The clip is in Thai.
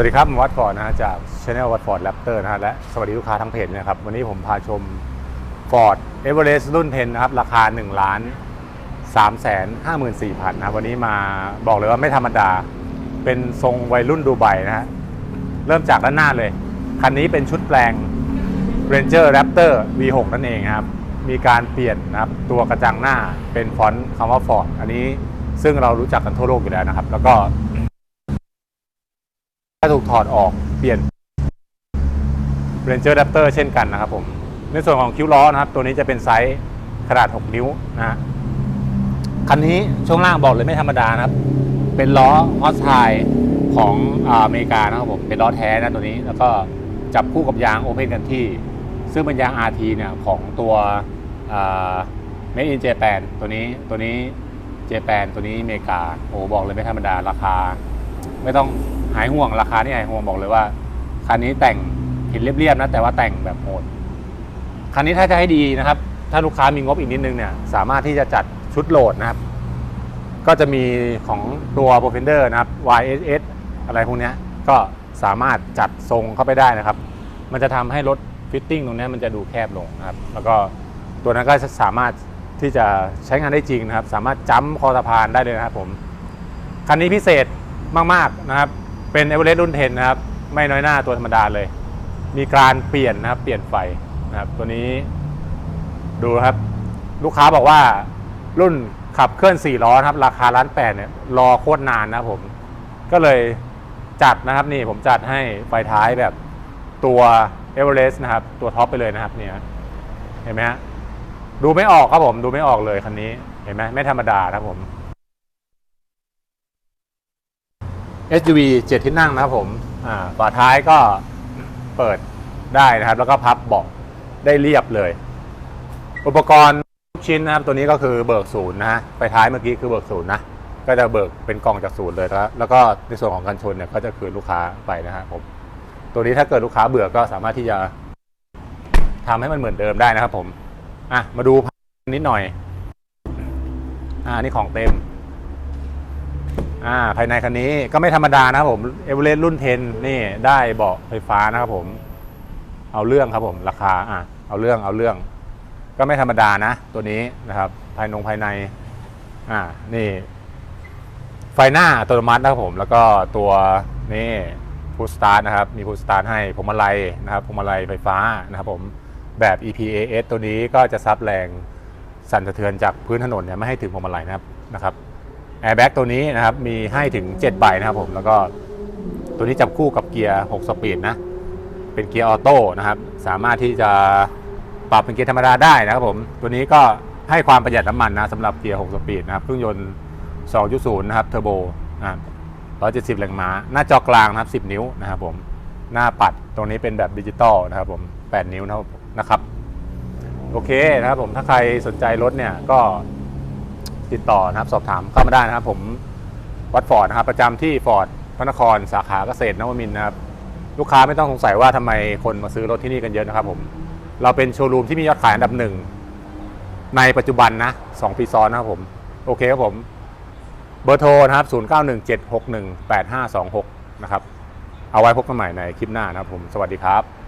วัสดีครับวัดฟอร์ดนะฮะจากช anel วัดฟอร์ดแรปเตอร์นะฮะและสวัสดีลูกค้าทั้งเพจนะครับ วันนี้ผมพาชม Ford e v e r e s t รุ่น10นนะครับ ราคา1ล้าน3แสน54,000นะครับวันนี้มาบอกเลยว่าไม่ธรรมดา เป็นทรงวัยรุ่นดูไบนะฮะ เริ่มจากด้านหน้าเลย คันนี้เป็นชุดแปลง Ranger Raptor V6 นั่นเองครับ มีการเปลี่ยนนะครับตัวกระจังหน้าเป็นฟอนต์คำว่า Ford อันนี้ซึ่งเรารู้จักกันทั่วโลกอยู่แล้วนะครับ แล้วก็ ถ้าถูกถอดออกเปลี่ยน Ranger Raptor เช่นกันนะครับผม ในส่วนของคิ้วล้อนะครับ ตัวนี้จะเป็นไซส์ขนาด 6 นิ้วนะ คันนี้ช่วงล่างบอกเลยไม่ธรรมดานะครับ เป็นล้อฮอสไทของอาอเมริกานะครับผม เป็นล้อแท้นะตัวนี้ แล้วก็จับคู่กับยางโอเพนกันที่ ซึ่งเป็นยาง RT เนี่ยของตัวเมดอินเจแปนตัวนี้ตัวนี้เจแปนตัวนี้อเมริกาโอ้บอกเลยไม่ธรรมดาราคา ไม่ต้องหายห่วงราคานี่หายห่วงบอกเลยว่าคันนี้แต่งห็นเรียบๆนะ แต่ว่าแต่งแบบโหดคันนี้ถ้าจะให้ดีนะครับ ถ้าลูกค้ามีงบอีกนิดนึงเนี่ยสามารถที่จะจัดชุดโหลดนะครับ ก็จะมีของตัว p r o f e n d e r นะครับ YSS อะไรพวกนี้ก็สามารถจัดทรงเข้าไปได้นะครับ มันจะทำให้รถฟิตติ้งตรงนี้มันจะดูแคบลงนะครับ แล้วก็ตัวนั้นก็จะสามารถที่จะใช้งานได้จริงนะครับ สามารถจ้ำคอสะพานได้เลยนะครับผม คันนี้พิเศษ มากๆนะครับ เป็นเอเวอเรสต์รุ่น 10 นะครับ ไม่น้อยหน้าตัวธรรมดาเลย มีการเปลี่ยนนะครับ เปลี่ยนไฟนะครับ ตัวนี้ดูครับ ลูกค้าบอกว่ารุ่นขับเคลื่อน 4 ล้อนะครับ ราคาล้านแปดเนี่ยรอโคตรนานนะครับผม ก็เลยจัดนะครับนี่ผมจัดให้ไฟท้ายแบบตัวเอเวอเรสต์นะครับ ตัวท็อปไปเลยนะครับเนี่ยเห็นไหมฮะดูไม่ออกครับผมดูไม่ออกเลยคันนี้เห็นไหมไม่ธรรมดานะครับผม SUV 7 ที่นั่งนะครับผมอ่าฝาท้ายก็เปิดได้นะครับ แล้วก็พับเบาะได้เรียบเลย อุปกรณ์ทุกชิ้นนะครับ ตัวนี้ก็คือเบิกศูนย์นะฮะไฟท้ายเมื่อกี้คือเบิกศูนย์นะก็จะเบิกเป็นกล่องจากศูนย์เลยแล้วแล้วก็ในส่วนของกันชนเนี่ยก็จะคืนลูกค้าไปนะฮะผมตัวนี้ถ้าเกิดลูกค้าเบื่อก็สามารถที่จะทำให้มันเหมือนเดิมได้นะครับผม อะมาดูนิดหน่อย อ่านี่ของเต็ม อ่าภายในคันนี้ก็ไม่ธรรมดานะครับผมเอเวอเรสต์รุ่น 10 นี่ได้เบาะไฟฟ้านะครับผม เอาเรื่องครับผมราคาอะเอาเรื่องเอาเรื่อง ก็ไม่ธรรมดานะตัวนี้นะครับ ภายนงภายในอ่านี่ ไฟหน้าอัตโนมัตินะครับผม แล้วก็ตัวนี่พูสตาร์ทนะครับ มีพูสตาร์ทให้พวงมาลัยนะครับพวงมาลัยไฟฟ้านะครับผมแบบ EPAS ตัวนี้ก็จะซับแรงสั่นสะเทือนจากพื้นถนนเนี่ยไม่ให้ถึงพวงมาลัยนะครับนะครับ แอร์แบ็กตัวนี้นะครับมีให้ถึง7ใบนะครับผมแล้วก็ตัวนี้จับคู่กับเกียร์ 6 สปีดนะ เป็นเกียร์ออโต้นะครับ สามารถที่จะปรับเป็นเกียร์ธรรมดาได้นะครับผม ตัวนี้ก็ให้ความประหยัดน้ำมันนะสำหรับเกียร์ 6 สปีดนะครับ เครื่องยนต์ 2.0 นะครับเทอร์โบนะครับ170แรงม้า หน้าจอกลางนะครับ 10 นิ้วนะครับผม หน้าปัดตรงนี้เป็นแบบดิจิตอลนะครับผม 8 นิ้วนะครับนะครับโอเคนะครับผม ถ้าใครสนใจรถเนี่ยก็ ติดต่อนะครับ สอบถามเข้ามาได้นะครับ ผมวัดฟอร์ดนะครับ ประจำที่ฟอร์ดพระนครสาขาเกษตรนวมินนะครับ ลูกค้าไม่ต้องสงสัยว่าทำไมคนมาซื้อรถที่นี่กันเยอะนะครับ ผมเราเป็นโชว์รูมที่มียอดขายอันดับหนึ่งในปัจจุบันนะ2ปีซ้อนนะครับผม โอเคครับผม เบอร์โทรนะครับ 0917618526 นะครับ เอาไว้พบกันใหม่ในคลิปหน้านะครับผม สวัสดีครับ